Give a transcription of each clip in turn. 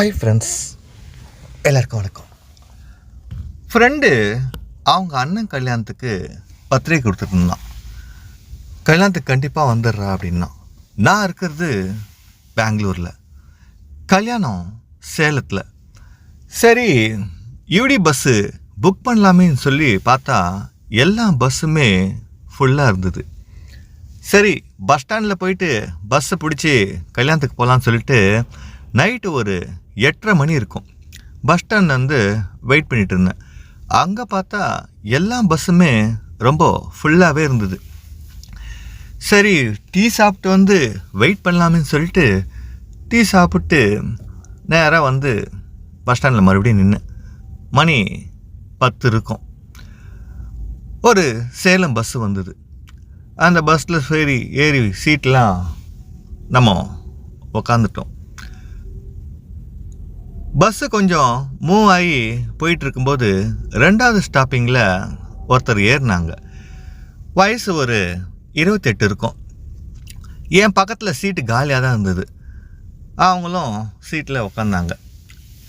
Hi friends எல்லாருக்கும் வணக்கம். Friend அவங்க அண்ணன் கல்யாணத்துக்கு பத்திரிக்கை கொடுத்துட்டுருந்தான் கல்யாணத்துக்கு கண்டிப்பாக வந்துடுறா அப்படின்னா நான் இருக்கிறது பெங்களூரில். கல்யாணம் சேலத்தில். சரி யூடி பஸ்ஸு புக் பண்ணலாமேன்னு சொல்லி பார்த்தா எல்லா பஸ்ஸுமே ஃபுல்லாக இருந்தது. சரி பஸ் ஸ்டாண்டில் போயிட்டு பஸ்ஸை பிடிச்சி கல்யாணத்துக்கு போகலான்னு சொல்லிட்டு நைட்டு ஒரு எட்டரை மணி இருக்கும். பஸ் ஸ்டாண்ட் வந்து வெயிட் பண்ணிட்டு இருந்தேன். அங்கே பார்த்தா எல்லா பஸ்ஸுமே ரொம்ப ஃபுல்லாகவே இருந்தது. சரி டீ சாப்பிட்டு வந்து வெயிட் பண்ணலாமேன்னு சொல்லிட்டு டீ சாப்பிட்டு நேராக வந்து பஸ் ஸ்டாண்டில் மறுபடியும் நின்று மணி பத்து இருக்கும். ஒரு சேலம் பஸ்ஸு வந்தது. அந்த பஸ்ஸில் சரி ஏறி சீட்லாம் நம்ம உக்காந்துட்டோம். பஸ்ஸு கொஞ்சம் மூவ் ஆகி போயிட்டுருக்கும்போது ரெண்டாவது ஸ்டாப்பிங்கில் ஒருத்தர் ஏறினாங்க. வயசு ஒரு இருபத்தெட்டு இருக்கும். என் பக்கத்தில் சீட்டு காலியாக தான் இருந்தது. அவங்களும் சீட்டில் உட்காந்தாங்க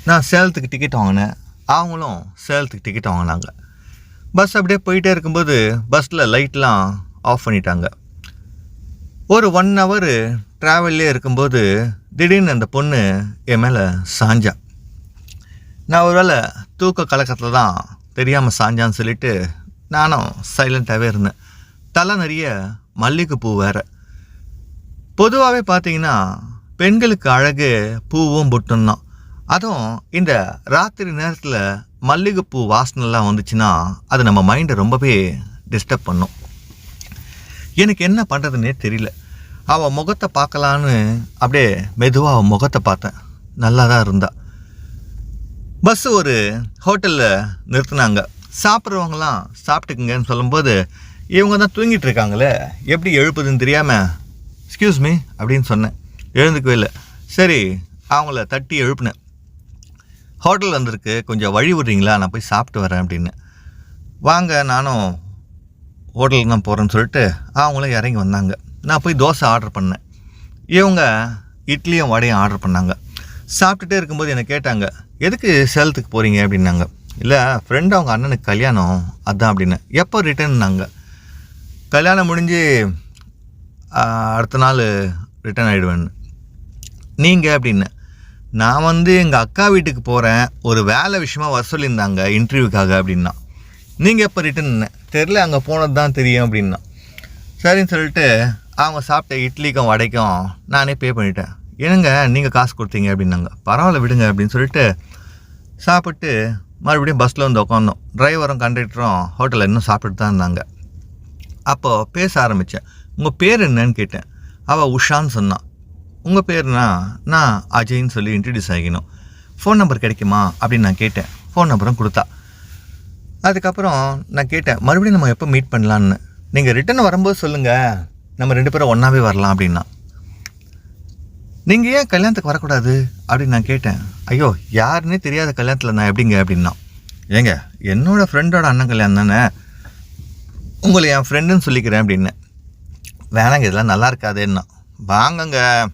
நான் சேலத்துக்கு டிக்கெட் வாங்கினேன். அவங்களும் சேலத்துக்கு டிக்கெட் வாங்கினாங்க. பஸ் அப்படியே போயிட்டே இருக்கும்போது பஸ்ஸில் லைட்லாம் ஆஃப் பண்ணிட்டாங்க. ஒரு ஒன் ஹவர் ட்ராவல்லே இருக்கும்போது திடீர்னு அந்த பொண்ணு என் மேலே சாஞ்சா. நான் ஒருவேளை தூக்க கலக்கத்தில் தான் தெரியாமல் சாஞ்சான்னு சொல்லிட்டு நானும் சைலண்ட்டாகவே இருந்தேன். தலை நிறைய மல்லிகைப்பூ வேறு. பொதுவாகவே பார்த்தீங்கன்னா பெண்களுக்கு அழகு பூவும் பொட்டும் தான். அதுவும் இந்த ராத்திரி நேரத்தில் மல்லிகைப்பூ வாசனைலாம் வந்துச்சுன்னா அது நம்ம மைண்டை ரொம்பவே டிஸ்டர்ப் பண்ணும். எனக்கு என்ன பண்ணுறதுன்னே தெரியல. அவள் முகத்தை பார்க்கலான்னு அப்படியே மெதுவாக அவள் முகத்தை பார்த்தேன். நல்லா தான் இருந்தா. பஸ்ஸு ஒரு ஹோட்டலில் நிறுத்தினாங்க. சாப்பிட்றவங்களாம் சாப்பிட்டுக்குங்கன்னு சொல்லும்போது இவங்க தான் தூங்கிட்டு இருக்காங்களே எப்படி எழுப்புதுன்னு தெரியாமல் எக்ஸ்கியூஸ் மீ அப்படின்னு சொன்னேன். எழுந்துக்கவே இல்லை. சரி அவங்கள தட்டி எழுப்புனேன். ஹோட்டல் வந்திருக்கு கொஞ்சம் வழி விடுறீங்களா? நான் போய் சாப்பிட்டு வரேன் அப்படின்னு. வாங்க நானும் ஹோட்டலுக்கு தான் போகிறேன்னு சொல்லிட்டு அவங்களும் இறங்கி வந்தாங்க. நான் போய் தோசை ஆர்டர் பண்ணேன். இவங்க இட்லியும் வடையும் ஆர்டர் பண்ணாங்க. சாப்பிட்டுட்டே இருக்கும்போது என்னை கேட்டாங்க எதுக்கு சேலத்துக்கு போகிறீங்க அப்படின்னாங்க. இல்லை ஃப்ரெண்டு அவங்க அண்ணனுக்கு கல்யாணம் அதான் அப்படின்னு. எப்போ ரிட்டர்ன்னாங்க கல்யாணம் முடிஞ்சு அடுத்த நாள் ரிட்டர்ன் ஆகிடுவேன்னு நீங்கள் அப்படின்னு. நான் வந்து எங்கள் அக்கா வீட்டுக்கு போகிறேன் ஒரு வேலை விஷயமா வர சொல்லியிருந்தாங்க இன்டர்வியூக்காக அப்படின்னா. நீங்கள் எப்போ ரிட்டன் தெரில அங்கே போனது தான் தெரியும் அப்படின்னா. சரின்னு சொல்லிட்டு அவங்க சாப்பிட்ட இட்லிக்கும் வடைக்கும் நானே பே பண்ணிட்டேன். என்னங்க நீங்கள் காசு கொடுத்தீங்க அப்படின்னாங்க. பரவாயில்ல விடுங்க அப்படின்னு சொல்லிட்டு சாப்பிட்டு மறுபடியும் பஸ்ஸில் வந்து உட்காந்தோம் டிரைவரும் கண்டக்டரும் ஹோட்டலில் இன்னும் சாப்பிட்டு தான் இருந்தாங்க. அப்போது பேச ஆரம்பித்தேன் உங்கள் பேர் என்னன்னு கேட்டேன். அவள் உஷான்னு சொன்னான் உங்கள் பேர்னா நான் அஜய்ன்னு சொல்லி இன்ட்ரடியூஸ் ஆகிக்கணும். ஃபோன் நம்பர் கிடைக்குமா? அப்படின்னு நான் கேட்டேன். ஃபோன் நம்பரும் கொடுத்தா. அதுக்கப்புறம் நான் கேட்டேன் மறுபடியும் நம்ம எப்போ மீட் பண்ணலான்னு நீங்கள் ரிட்டர்ன் வரும்போது சொல்லுங்கள் நம்ம ரெண்டு பேரும் ஒன்றாவே வரலாம் அப்படின்னா. நீங்கள் ஏன் கல்யாணத்துக்கு வரக்கூடாது? அப்படின்னு நான் கேட்டேன். ஐயோ யாருன்னே தெரியாத கல்யாணத்தில் நான் எப்படிங்க அப்படின்னா ஏங்க என்னோடய ஃப்ரெண்டோட அண்ணன் கல்யாணம் தானே? உங்களை என் ஃப்ரெண்டுன்னு சொல்லிக்கிறேன் அப்படின்னு. வேணாங்க இதெல்லாம் நல்லா இருக்காதேன்னா. வாங்கங்க.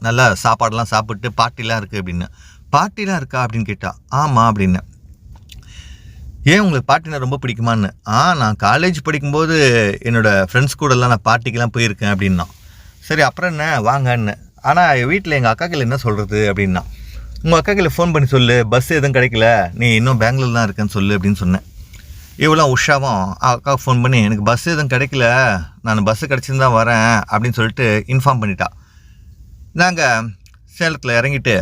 நல்லா சாப்பாடெல்லாம் சாப்பிட்டு பாட்டிலாம் இருக்குது அப்படின்னு. பாட்டிலாம் இருக்கா அப்படின்னு கேட்டா ஆமாம் அப்படின்னு. ஏன் உங்களுக்கு பாட்டினா ரொம்ப பிடிக்குமான்னு? ஆ நான் காலேஜ் படிக்கும்போது என்னோடய ஃப்ரெண்ட்ஸ் கூடலாம் நான் பாட்டிக்கெலாம் போயிருக்கேன் அப்படின்னா. சரி அப்புறம் என்ன? வாங்கன்னு ஆனால் வீட்டில் எங்கள் அக்காக்கில் என்ன சொல்கிறது அப்படின்னா உங்கள் அக்காக்கில் ஃபோன் பண்ணி சொல்லு பஸ் எதுவும் கிடைக்கல நீ இன்னும் பெங்களூர் தான் இருக்கேன்னு சொல்லு அப்படின்னு சொன்னேன். இவ்வளோ உஷாவும் அக்காவுக்கு ஃபோன் பண்ணி எனக்கு பஸ் எதுவும் கிடைக்கல நான் பஸ்ஸு கிடச்சிருந்தா வரேன் அப்படின்னு சொல்லிட்டு இன்ஃபார்ம் பண்ணிட்டா. நாங்கள் சேலத்தில் இறங்கிட்டு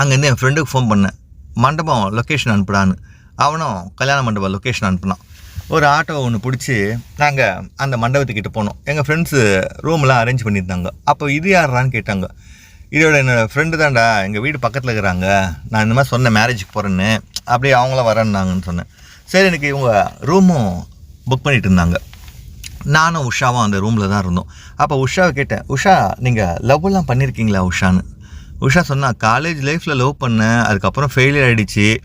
அங்கேருந்து என் ஃப்ரெண்டுக்கு ஃபோன் பண்ணேன். மண்டபம் லொக்கேஷன் அனுப்புடான்னு. அவனும் கல்யாண மண்டபம் லொக்கேஷன் அனுப்புனான். ஒரு ஆட்டோ ஒன்று பிடிச்சி நாங்கள் அந்த மண்டபத்துக்கிட்ட போனோம். எங்கள் ஃப்ரெண்ட்ஸு ரூம்லாம் அரேஞ்ச் பண்ணியிருந்தாங்க. அப்போ இது யாரான்னு கேட்டாங்க. இதோட என்னோடய ஃப்ரெண்டு தான்டா எங்கள் வீடு பக்கத்தில் இருக்கிறாங்க. நான் இந்த மாதிரி சொன்னேன் மேரேஜுக்கு போகிறேன்னு அப்படியே அவங்களாம் வரேன்னாங்கன்னு சொன்னேன். சரி எனக்கு இவங்க ரூமும் புக் பண்ணிட்டு இருந்தாங்க. நானும் உஷாவும் அந்த ரூமில் தான் இருந்தோம். அப்போ உஷாவை கேட்டேன் உஷா நீங்கள் லவ்லாம் பண்ணியிருக்கீங்களா உஷான்னு? உஷா சொன்னா காலேஜ் லைஃப்பில் லவ் பண்ணேன். அதுக்கப்புறம் ஃபெயிலியர் ஆகிடுச்சு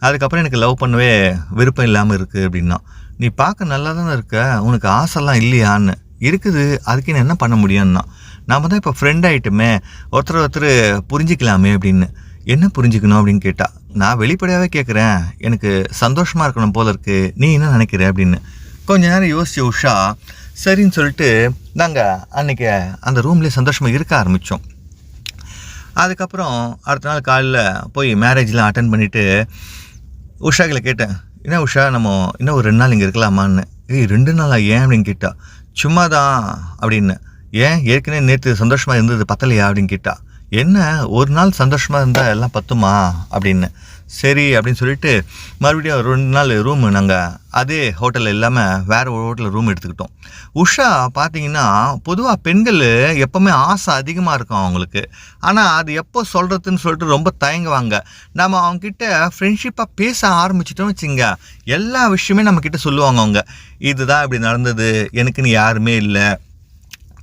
அதுக்கப்புறம் எனக்கு லவ் பண்ணவே விருப்பம் இல்லாமல் இருக்குது அப்படின்னா. நீ பார்க்க நல்லா தானே இருக்க? உனக்கு ஆசைலாம் இல்லையான்னு. இருக்குது அதுக்கு என்ன பண்ண முடியும்னா நாம் தான் இப்போ ஃப்ரெண்ட் ஆகிட்டுமே ஒருத்தர் ஒருத்தர் புரிஞ்சிக்கலாமே அப்படின்னு. என்ன புரிஞ்சுக்கணும் அப்படின்னு கேட்டால் நான் வெளிப்படையாகவே கேட்குறேன் எனக்கு சந்தோஷமாக இருக்கணும் போல இருக்குது நீ என்ன நினைக்கிற அப்படின்னு. கொஞ்ச நேரம் யோசிச்சு உஷா சரின்னு சொல்லிட்டு நாங்கள் அன்னைக்கு அந்த ரூம்லேயே சந்தோஷமாக இருக்க ஆரம்பித்தோம் அதுக்கப்புறம் அடுத்த நாள் காலையில் போய் மேரேஜ்லாம் அட்டன் பண்ணிவிட்டு உஷாக்களை கேட்டேன் என்ன உஷா நம்ம இன்னும் ஒரு ரெண்டு நாள் இங்கே இருக்கலாமான்னு? ஏய் ரெண்டு நாளா ஏன் அப்படின்னு கேட்டா சும்மா தான் அப்படின்னு. ஏன்? ஏற்கனவே நேற்று சந்தோஷமாக இருந்தது பத்தலையா அப்படின்னு கேட்டா என்ன? ஒரு நாள் சந்தோஷமாக இருந்தால் எல்லாம் பத்துமா அப்படின்னு. சரி அப்படின்னு சொல்லிட்டு மறுபடியும் ஒரு ரெண்டு நாள் ரூம் நாங்கள் அதே ஹோட்டலில் இல்லாமல் வேறு ஒரு ஹோட்டலில் ரூம் எடுத்துக்கிட்டோம். உஷா பார்த்தீங்கன்னா பொதுவாக பெண்கள் எப்போவுமே ஆசை அதிகமாக இருக்கும் அவங்களுக்கு. ஆனால் அது எப்போ சொல்கிறதுன்னு சொல்லிட்டு ரொம்ப தயங்குவாங்க. நம்ம அவங்கக்கிட்ட ஃப்ரெண்ட்ஷிப்பாக பேச ஆரம்பிச்சிட்டோம்னு வச்சுங்க எல்லா விஷயமே நம்மக்கிட்ட சொல்லுவாங்க அவங்க. இதுதான் இப்படி நடந்தது எனக்குன்னு யாருமே இல்லை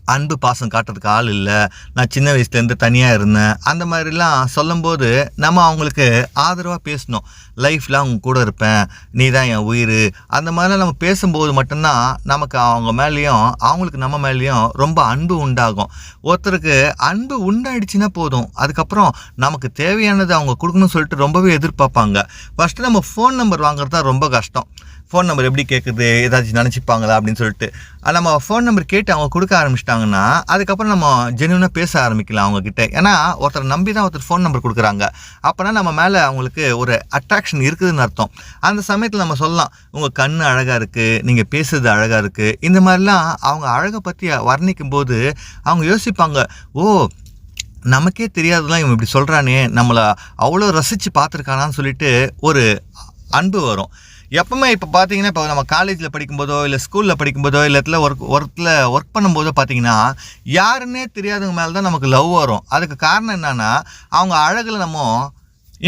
அன்பு பாசம் காட்டுறதுக்கு ஆள் இல்லை. நான் சின்ன வயசுலேருந்து தனியாக இருந்தேன். அந்த மாதிரிலாம் சொல்லும்போது நம்ம அவங்களுக்கு ஆதரவாக பேசணும். லைஃப்பில் அவங்க கூட இருப்பேன். நீ தான் என் உயிர். அந்த மாதிரிலாம் நம்ம பேசும்போது மட்டும்தான் நமக்கு அவங்க மேலேயும் அவங்களுக்கு நம்ம மேலேயும் ரொம்ப அன்பு உண்டாகும். ஒருத்தருக்கு அன்பு உண்டாயிடுச்சுன்னா போதும். அதுக்கப்புறம் நமக்கு தேவையானது அவங்க கொடுக்கணும்னு சொல்லிட்டு ரொம்பவே எதிர்பார்ப்பாங்க. ஃபஸ்ட்டு நம்ம ஃபோன் நம்பர் வாங்குறது தான் ரொம்ப கஷ்டம். ஃபோன் நம்பர் எப்படி கேட்குறது ஏதாச்சும் நினச்சிப்பாங்களா அப்படின்னு சொல்லிட்டு. நம்ம ஃபோன் நம்பர் கேட்டு அவங்க கொடுக்க ஆரம்பிச்சிட்டாங்கன்னா அதுக்கப்புறம் நம்ம ஜென்யூனாக பேச ஆரம்பிக்கலாம் அவங்கக்கிட்ட ஏன்னா ஒருத்தர் நம்பி தான் ஒருத்தர் ஃபோன் நம்பர் கொடுக்குறாங்க. அப்போனா நம்ம மேலே அவங்களுக்கு ஒரு அட்ராக்ஷன் இருக்குதுன்னு அர்த்தம். அந்த சமயத்தில் நம்ம சொல்லலாம் உங்கள் கண் அழகாக இருக்குது நீங்கள் பேசுறது அழகாக இருக்குது இந்த மாதிரிலாம் அவங்க அழகை பற்றி வர்ணிக்கும் போது அவங்க யோசிப்பாங்க ஓ நமக்கே தெரியாததெல்லாம் இவன் இப்படி சொல்கிறானே நம்மளை அவ்வளோ ரசித்து பார்த்துருக்கானான்னு சொல்லிட்டு ஒரு அன்பு வரும். எப்பவுமே இப்போ பார்த்தீங்கன்னா இப்போ நம்ம காலேஜில் படிக்கும்போதோ இல்லை ஸ்கூலில் படிக்கும்போதோ இல்லை இடத்துல ஒர்க் ஒர்க்கில் ஒர்க் பண்ணும்போதோ பார்த்தீங்கன்னா யாருன்னே தெரியாதவங்க மேலே தான் நமக்கு லவ் வரும். அதுக்கு காரணம் என்னன்னா அவங்க அழகில் நம்ம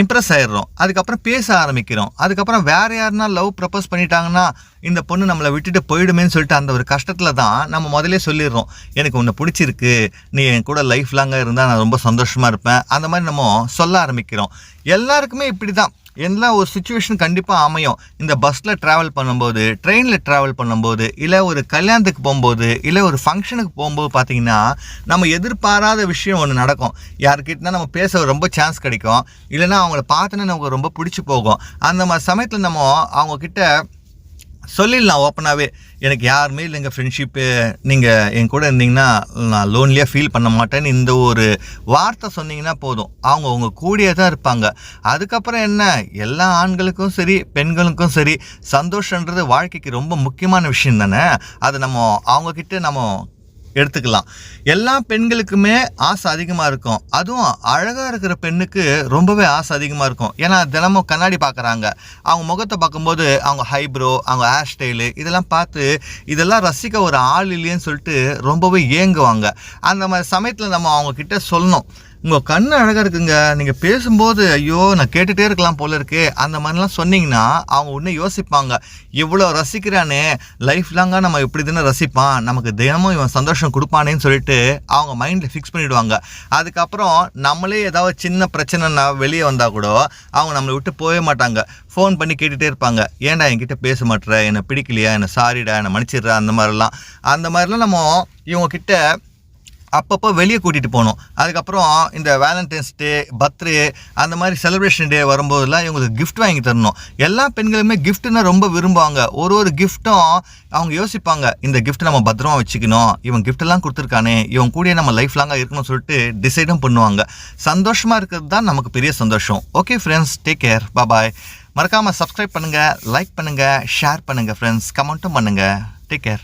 இம்ப்ரெஸ் ஆயிடுறோம். அதுக்கப்புறம் பேச ஆரம்பிக்கிறோம். அதுக்கப்புறம் வேறு யாருன்னா லவ் ப்ரப்போஸ் பண்ணிட்டாங்கன்னா இந்த பொண்ணு நம்மளை விட்டுட்டு போயிடுமேன்னு சொல்லிட்டு அந்த ஒரு கஷ்டத்தில் தான் நம்ம முதலே சொல்லிடுறோம். எனக்கு உன்னை பிடிச்சிருக்கு. நீ என் கூட லைஃப் லாங்காக இருந்தால் நான் ரொம்ப சந்தோஷமாக இருப்பேன். அந்த மாதிரி நம்ம சொல்ல ஆரம்பிக்கிறோம். எல்லாருக்குமே இப்படி தான் எல்லாம் ஒரு சுச்சுவேஷன் கண்டிப்பாக அமையும். இந்த பஸ்ஸில் ட்ராவல் பண்ணும்போது ட்ரெயினில் ட்ராவல் பண்ணும்போது இல்லை ஒரு கல்யாணத்துக்கு போகும்போது இல்லை ஒரு ஃபங்க்ஷனுக்கு போகும்போது பார்த்தீங்கன்னா நம்ம எதிர்பாராத விஷயம் ஒன்று நடக்கும். யாருக்கிட்டனா நம்ம பேச ரொம்ப சான்ஸ் கிடைக்கும். இல்லைன்னா அவங்கள பார்த்தோன்னே நமக்கு ரொம்ப பிடிச்சி போகும். அந்த மாதிரி சமயத்தில் நம்ம அவங்கக்கிட்ட சொல்லிடலாம் ஓப்பனாகவே எனக்கு யாருமே இல்லைங்க ஃப்ரெண்ட்ஷிப்பு நீங்கள் என் கூட இருந்தீங்கன்னா நான் லோன்லியாக ஃபீல் பண்ண மாட்டேன்னு இந்த ஒரு வார்த்தை சொன்னீங்கன்னா போதும். அவங்க அவங்க கூடியே தான் இருப்பாங்க. அதுக்கப்புறம் என்ன? எல்லா ஆண்களுக்கும் சரி பெண்களுக்கும் சரி சந்தோஷன்றது வாழ்க்கைக்கு ரொம்ப முக்கியமான விஷயம் தானே? அது நம்ம அவங்கக்கிட்ட நம்ம எடுத்துக்கலாம். எல்லா பெண்களுக்குமே ஆசை அதிகமாக இருக்கும். அதுவும் அழகாக இருக்கிற பெண்ணுக்கு ரொம்பவே ஆசை அதிகமாக இருக்கும். ஏன்னா தினமும் கண்ணாடி பார்க்குறாங்க அவங்க முகத்தை பார்க்கும்போது அவங்க ஹைப்ரோ அவங்க ஹேர் ஸ்டைலு இதெல்லாம் பார்த்து இதெல்லாம் ரசிக்க ஒரு ஆள் இல்லையேன்னு சொல்லிட்டு ரொம்பவே ஏங்குவாங்க. அந்த மாதிரி சமயத்தில் நம்ம அவங்கக்கிட்ட சொல்லணும். உங்கள் கண் அழகாக இருக்குங்க. நீங்கள் பேசும்போது ஐயோ நான் கேட்டுகிட்டே இருக்கலாம் போல இருக்கே. அந்த மாதிரிலாம் சொன்னீங்கன்னா அவங்க ஒன்று யோசிப்பாங்க. இவ்வளோ ரசிக்கிறானே லைஃப் லாங்காக நம்ம இப்படி தானே ரசிப்பான். நமக்கு தினமும் இவன் சந்தோஷம் கொடுப்பானேன்னு சொல்லிட்டு அவங்க மைண்டில் ஃபிக்ஸ் பண்ணிவிடுவாங்க அதுக்கப்புறம் நம்மளே ஏதாவது சின்ன பிரச்சனைனா வெளியே வந்தால் கூட அவங்க நம்மளை விட்டு போகவே மாட்டாங்க. ஃபோன் பண்ணி கேட்டுகிட்டே இருப்பாங்க. ஏன்டா என்கிட்ட பேச மாட்டேற என்னை பிடிக்கலையா? என்னை சாரிடா என்னை மன்னிச்சிடுறா? அந்த மாதிரிலாம். அந்த மாதிரிலாம் நம்ம இவங்கக்கிட்ட அப்பப்போ வெளியே கூட்டிகிட்டு போகணும். அதுக்கப்புறம் இந்த வேலண்டைன்ஸ் டே பர்த்டே அந்த மாதிரி செலிப்ரேஷன் டே வரும்போதெல்லாம் இவங்களுக்கு கிஃப்ட் வாங்கி தரணும். எல்லா பெண்களுமே கிஃப்ட்னா ரொம்ப விரும்புவாங்க. ஒரு ஒரு கிஃப்ட்டும் அவங்க யோசிப்பாங்க. இந்த கிஃப்ட் நம்ம பத்திரமா வச்சுக்கணும். இவன் கிஃப்டெல்லாம் கொடுத்துருக்கானே. இவன் கூடயே நம்ம லைஃப் லாங்காக இருக்கணும்னு சொல்லிட்டு டிசைடும் பண்ணுவாங்க. சந்தோஷமாக இருக்கிறது தான் நமக்கு பெரிய சந்தோஷம். Okay friends take care bye மறக்காமல் சப்ஸ்கிரைப் பண்ணுங்கள் லைக் பண்ணுங்கள் ஷேர் பண்ணுங்கள் ஃப்ரெண்ட்ஸ் கமெண்ட்டும் பண்ணுங்கள் டேக் கேர்